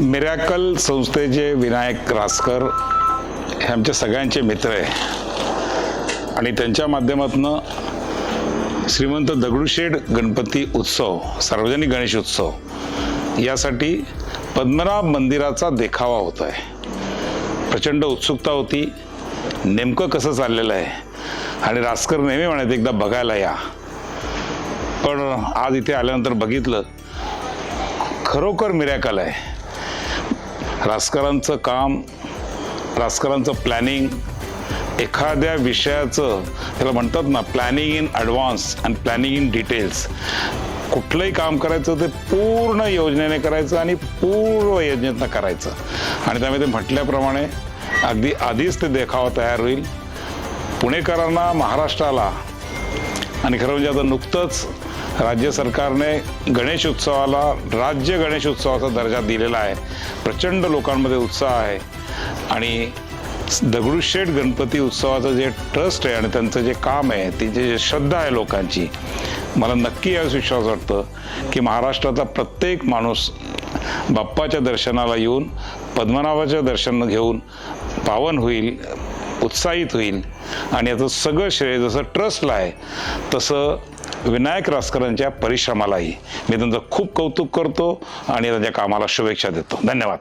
Miracle संस्थेचे विनायक रासकर हे आमच्या सगळ्यांचे मित्र आहे. आणि त्यांच्या माध्यमातून श्रीमंत दगडूशेठ गणपती उत्सव सार्वजनिक गणेश उत्सव यासाठी पद्मनाभ मंदिराचा देखावा होत आहे. प्रचंड उत्सुकता होती. नेमकं कसं चाललेलं आहे? आणि रासकर नेहमी म्हणत एकदा बघायला या. पण आज इथे आल्यानंतर बघितलं खरोखर मिरॅकल आहे. राजकारांचं काम राजकारांचं प्लॅनिंग एखाद्या विषयाचं त्याला म्हणतात ना planning in advance and planning in details कुठलंही काम करायचं ते पूर्ण योजनेने करायचं आणि पूर्व योजनेतनं करायचं. आणि त्यामध्ये म्हटल्याप्रमाणे अगदी आधीच ते देखावा तयार होईल. पुणेकरांना महाराष्ट्राला आणि खरं म्हणजे आता नुकतंच राज्य सरकारने गणेश उत्सवाला राज्य गणेश उत्सवाचा दर्जा दिलेला आहे. प्रचंड लोकांमध्ये उत्साह आहे. आणि दगडूशेठ गणपती उत्सवाचं जे ट्रस्ट आहे आणि त्यांचं जे काम आहे तिची जे श्रद्धा आहे लोकांची मला नक्की यावेळेस विश्वास वाटतं की महाराष्ट्रातला प्रत्येक माणूस बाप्पाच्या दर्शनाला येऊन पद्मनाभाच्या दर्शन घेऊन पावन होईल उत्साहित होईल आणि याचं सगळं श्रेय जसं ट्रस्टला आहे तसं विनायक रासकरांच्या परिश्रमालाही. मी त्यांचं खूप कौतुक करतो आणि त्यांच्या कामाला शुभेच्छा देतो. धन्यवाद.